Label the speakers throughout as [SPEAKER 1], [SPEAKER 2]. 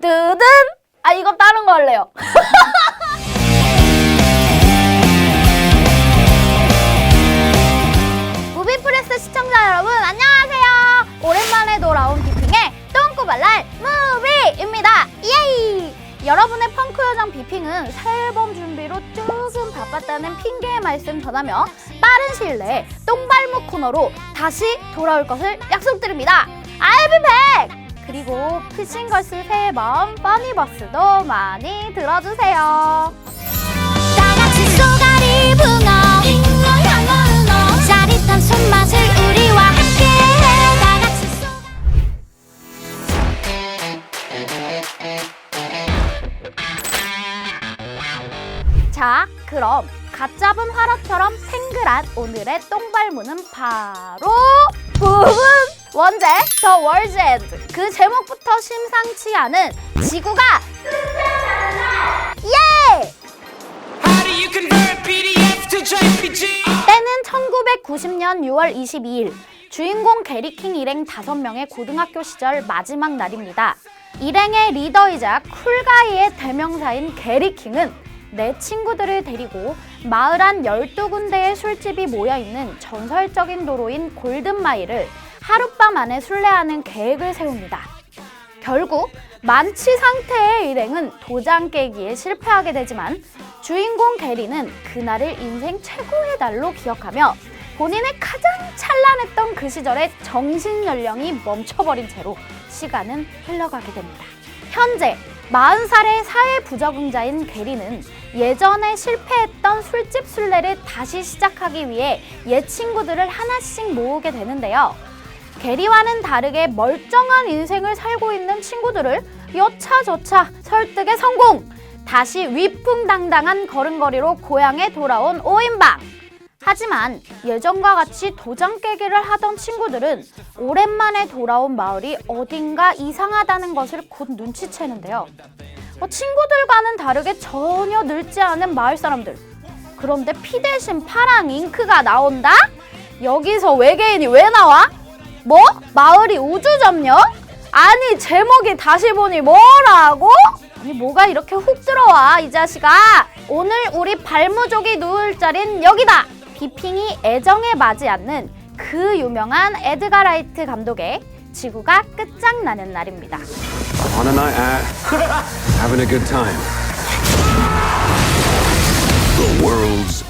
[SPEAKER 1] 뜨든 아 이거 다른 거 할래요. 무비프레스 시청자 여러분 안녕하세요. 오랜만에 돌아온 비핑의 똥꼬발랄 무비입니다. 예이! 여러분의 펑크 요정 비핑은 새 앨범 준비로 조금 바빴다는 핑계의 말씀 전하며 빠른 시일 내에 똥발목 코너로 다시 돌아올 것을 약속드립니다. I'll be back! 그리고 피싱걸스 새해 마음 퍼니버스도 많이 들어주세요.
[SPEAKER 2] 다같이 쏘가리 붕어 잉어 향어 응어. 짜릿한 손맛을 우리와 함께해. 다같이 쏘
[SPEAKER 1] 자, 그럼 갓 잡은 화로처럼 탱글한 오늘의 똥발무는 바로 부분 원제 더 월즈 엔드 그 제목부터 심상치 않은 지구가 예! 때는 1990년 6월 22일 주인공 게리킹 일행 5명의 고등학교 시절 마지막 날입니다. 일행의 리더이자 쿨가이의 대명사인 게리킹은 내 친구들을 데리고 마을 한 12군데의 술집이 모여있는 전설적인 도로인 골든마일을 하룻밤 안에 순례하는 계획을 세웁니다. 결국 만취 상태의 일행은 도장 깨기에 실패하게 되지만 주인공 게리는 그날을 인생 최고의 날로 기억하며 본인의 가장 찬란했던 그 시절의 정신 연령이 멈춰버린 채로 시간은 흘러가게 됩니다. 현재 40살의 사회 부적응자인 게리는 예전에 실패했던 술집 순례를 다시 시작하기 위해 옛 친구들을 하나씩 모으게 되는데요. 게리와는 다르게 멀쩡한 인생을 살고 있는 친구들을 여차저차 설득에 성공! 다시 위풍당당한 걸음걸이로 고향에 돌아온 오인방! 하지만 예전과 같이 도장 깨기를 하던 친구들은 오랜만에 돌아온 마을이 어딘가 이상하다는 것을 곧 눈치채는데요. 어, 친구들과는 다르게 전혀 늙지 않은 마을 사람들. 그런데 피 대신 파랑 잉크가 나온다? 여기서 외계인이 왜 나와? 뭐? 마을이 우주점령? 아니 제목이 다시 보니 뭐라고? 아니 뭐가 이렇게 훅 들어와 이 자식아 오늘 우리 발무족이 누울 자리는 여기다 비핑이 애정에 맞지 않는 그 유명한 에드가 라이트 감독의 지구가 끝장나는 날입니다
[SPEAKER 3] On a night out, having a good time. The world's.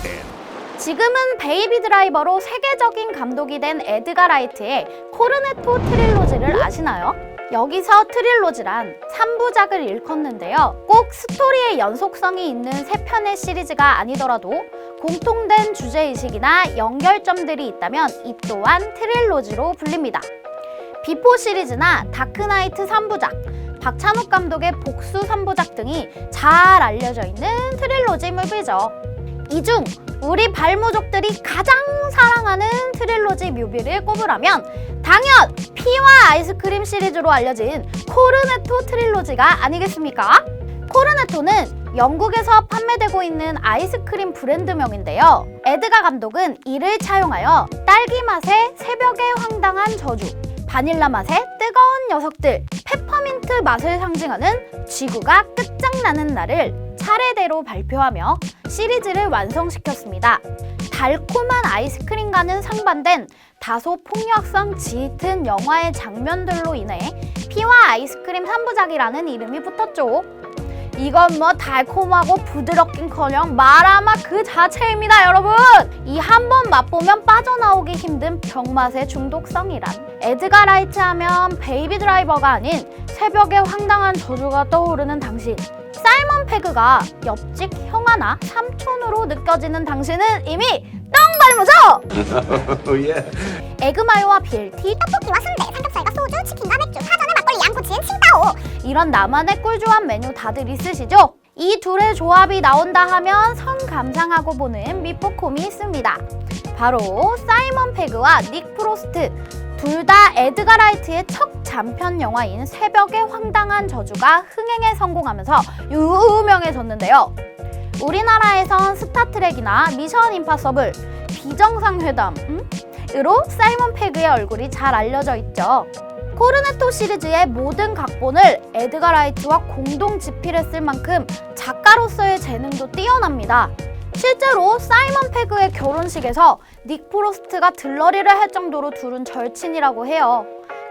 [SPEAKER 1] 지금은 베이비 드라이버로 세계적인 감독이 된 에드가 라이트의 코르네토 트릴로지를 아시나요? 여기서 트릴로지란 3부작을 일컫는데요. 꼭 스토리의 연속성이 있는 세 편의 시리즈가 아니더라도 공통된 주제의식이나 연결점들이 있다면 이 또한 트릴로지로 불립니다. 비포 시리즈나 다크나이트 3부작, 박찬욱 감독의 복수 3부작 등이 잘 알려져 있는 트릴로지 무비죠. 이중 우리 발모족들이 가장 사랑하는 트릴로지 뮤비를 꼽으라면 당연 피와 아이스크림 시리즈로 알려진 코르네토 트릴로지가 아니겠습니까? 코르네토는 영국에서 판매되고 있는 아이스크림 브랜드명인데요. 에드가 감독은 이를 차용하여 딸기 맛의 새벽의 황당한 저주, 바닐라 맛의 뜨거운 녀석들, 페퍼민트 맛을 상징하는 지구가 끝장나는 날을 차례대로 발표하며 시리즈를 완성시켰습니다. 달콤한 아이스크림과는 상반된 다소 폭력성 짙은 영화의 장면들로 인해 피와 아이스크림 3부작이라는 이름이 붙었죠. 이건 뭐 달콤하고 부드럽긴커녕 마라맛 그 자체입니다, 여러분. 이 한 번 맛보면 빠져나오기 힘든 병맛의 중독성이란 에드가 라이트 하면 베이비 드라이버가 아닌 새벽의 황당한 저주가 떠오르는 당신. 사이먼 페그가 옆집 형아나 삼촌으로 느껴지는 당신은 이미 똥발무죠.
[SPEAKER 3] Oh, yeah.
[SPEAKER 1] 에그마요와 BLT,
[SPEAKER 2] 떡볶이와 순대 삼겹살과 소주 치킨과 맥주 파전을 막걸리 양꼬치엔 칭따오
[SPEAKER 1] 이런 나만의 꿀조합 메뉴 다들 있으시죠? 이 둘의 조합이 나온다 하면 성감상하고 보는 미포콤이 있습니다. 바로 사이먼 페그와 닉 프로스트 둘 다 에드가 라이트의 첫 장편 영화인 새벽의 황당한 저주가 흥행에 성공하면서 유명해졌는데요. 우리나라에선 스타트rek이나 미션 임파서블, 비정상회담, 음? 으로 사이먼 페그의 얼굴이 잘 알려져 있죠. 코르네토 시리즈의 모든 각본을 에드가 라이트와 공동 집필했을 만큼 작가로서의 재능도 뛰어납니다. 실제로 사이먼 페그의 결혼식에서 닉 프로스트가 들러리를 할 정도로 둘은 절친이라고 해요.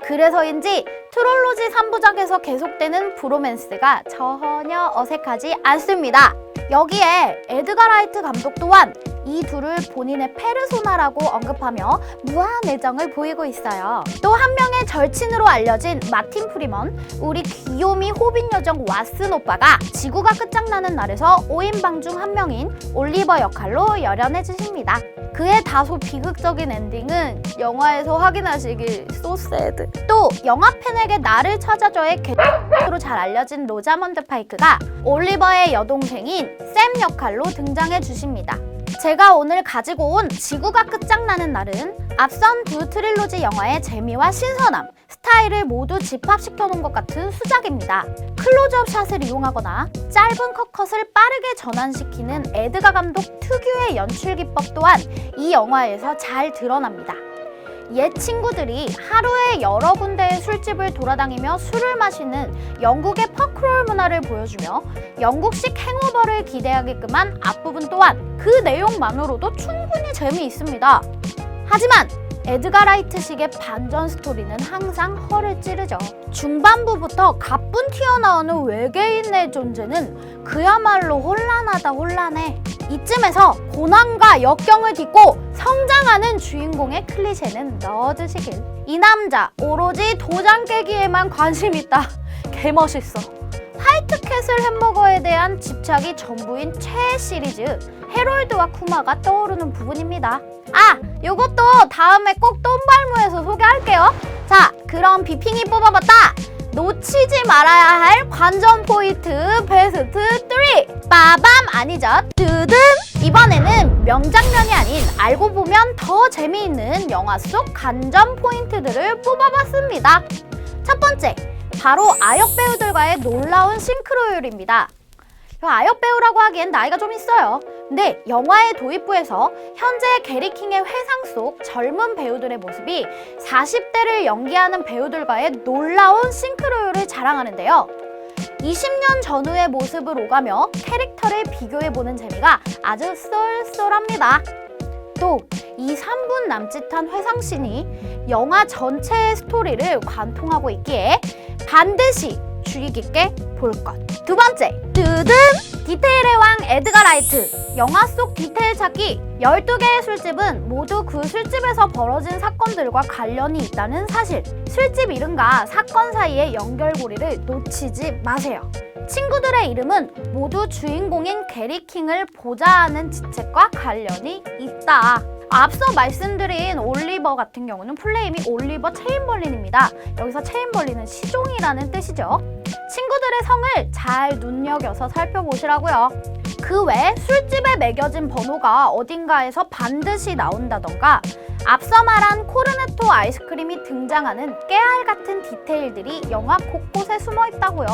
[SPEAKER 1] 그래서인지 트롤로지 3부작에서 계속되는 브로맨스가 전혀 어색하지 않습니다. 여기에 에드가 라이트 감독 또한 이 둘을 본인의 페르소나라고 언급하며 무한 애정을 보이고 있어요. 또 한 명의 절친으로 알려진 마틴 프리먼, 우리 귀요미 호빈 요정 왓슨 오빠가 지구가 끝장나는 날에서 5인방 중 한 명인 올리버 역할로 열연해 주십니다. 그의 다소 비극적인 엔딩은 영화에서 확인하시길 소세드. 또 영화 팬에게 나를 찾아줘의 개로 잘 알려진 로자먼드 파이크가 올리버의 여동생인 샘 역할로 등장해 주십니다. 제가 오늘 가지고 온 지구가 끝장나는 날은 앞선 두 트릴로지 영화의 재미와 신선함, 스타일을 모두 집합시켜 놓은 것 같은 수작입니다. 클로즈업 샷을 이용하거나 짧은 컷컷을 빠르게 전환시키는 에드가 감독 특유의 연출 기법 또한 이 영화에서 잘 드러납니다. 옛 친구들이 하루에 여러 군데의 술집을 돌아다니며 술을 마시는 영국의 퍼크롤 문화를 보여주며 영국식 행오버를 기대하게끔 한 앞부분 또한 그 내용만으로도 충분히 재미있습니다. 하지만 에드가 라이트식의 반전 스토리는 항상 허를 찌르죠. 중반부부터 가뿐 튀어나오는 외계인의 존재는 그야말로 혼란하다 혼란해. 이쯤에서 고난과 역경을 딛고 성장하는 주인공의 클리셰는 넣어주시길. 이 남자 오로지 도장 깨기에만 관심 있다. 개멋있어. 화이트 캐슬 햄버거에 대한 집착이 전부인 최애 시리즈 헤롤드와 쿠마가 떠오르는 부분입니다. 아, 요것도 다음에 꼭 똥발무에서 소개할게요. 자, 그럼 비핑이 뽑아봤다. 놓치지 말아야 할 관전 포인트 베스트 3 빠밤 아니죠? 두둠 이번에는 명장면이 아닌 알고 보면 더 재미있는 영화 속 관전 포인트들을 뽑아봤습니다. 첫 번째 바로 아역 배우들과의 놀라운 싱크로율입니다. 이 아역 배우라고 하기엔 나이가 좀 있어요. 근데 영화의 도입부에서 현재 게리 킹의 회상 속 젊은 배우들의 모습이 40대를 연기하는 배우들과의 놀라운 싱크로율을 자랑하는데요. 20년 전후의 모습을 오가며 캐릭터를 비교해보는 재미가 아주 쏠쏠합니다. 또 이 3분 남짓한 회상씬이 영화 전체의 스토리를 관통하고 있기에 반드시 주의 깊게 볼 것. 두 번째, 두둠! 디테일의 왕 에드가 라이트. 영화 속 디테일 찾기. 12개의 술집은 모두 그 술집에서 벌어진 사건들과 관련이 있다는 사실. 술집 이름과 사건 사이의 연결고리를 놓치지 마세요. 친구들의 이름은 모두 주인공인 게리 킹을 보좌하는 지책과 관련이 있다. 앞서 말씀드린 올리버 같은 경우는 플레임이 올리버 체인벌린입니다. 여기서 체인벌린은 시종이라는 뜻이죠. 친구들의 성을 잘 눈여겨서 살펴보시라고요. 그 외 술집에 매겨진 번호가 어딘가에서 반드시 나온다던가 앞서 말한 코르네토 아이스크림이 등장하는 깨알 같은 디테일들이 영화 곳곳에 숨어 있다고요.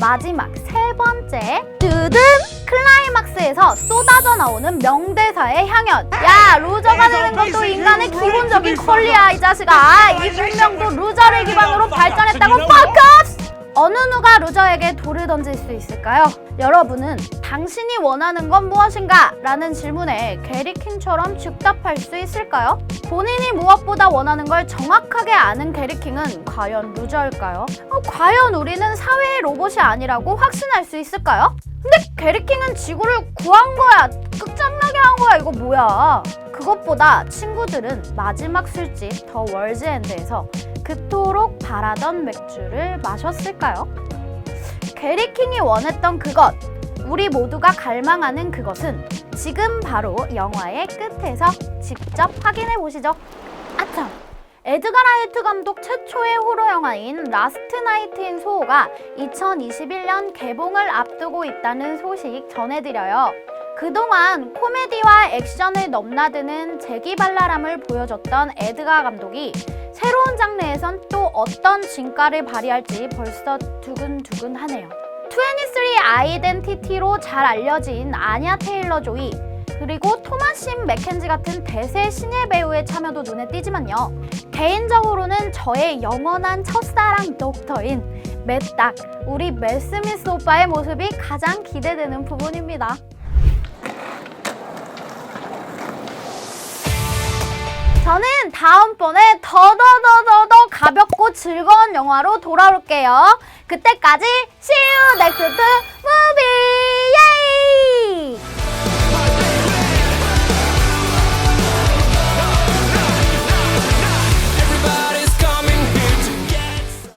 [SPEAKER 1] 마지막 세 번째. 두둔 클라이막스에서 쏟아져 나오는 명대사의 향연. 야 루저가 되는 것도 인간의 기본적인 권리야 이 자식아. 이 문명도 루저를 기반으로 발전했다고 뻑커스 어느 누가 루저에게 돌을 던질 수 있을까요? 여러분은 당신이 원하는 건 무엇인가? 라는 질문에 게리 킹처럼 즉답할 수 있을까요? 본인이 무엇보다 원하는 걸 정확하게 아는 게리 킹은 과연 루저일까요? 어, 과연 우리는 사회의 로봇이 아니라고 확신할 수 있을까요? 근데 게리 킹은 지구를 구한 거야! 끝장나게 한 거야! 이거 뭐야? 그것보다 친구들은 마지막 술집 더 월즈엔드에서 그토록 바라던 맥주를 마셨을까요? 게리킹이 원했던 그것, 우리 모두가 갈망하는 그것은 지금 바로 영화의 끝에서 직접 확인해 보시죠. 아참! 에드가 라이트 감독 최초의 호러 영화인 라스트 나이트 인 소호가 2021년 개봉을 앞두고 있다는 소식 전해드려요. 그동안 코미디와 액션을 넘나드는 재기발랄함을 보여줬던 에드가 감독이 새로운 장르에선 또 어떤 진가를 발휘할지 벌써 두근두근하네요. 23 아이덴티티로 잘 알려진 아냐 테일러 조이 그리고 토마신 맥켄지 같은 대세 신예 배우의 참여도 눈에 띄지만요. 개인적으로는 저의 영원한 첫사랑 독터인 맷딱, 우리 맷 스미스 오빠의 모습이 가장 기대되는 부분입니다. 저는 다음번에 더더더더더 가볍고 즐거운 영화로 돌아올게요. 그때까지 see you next movie! 예이!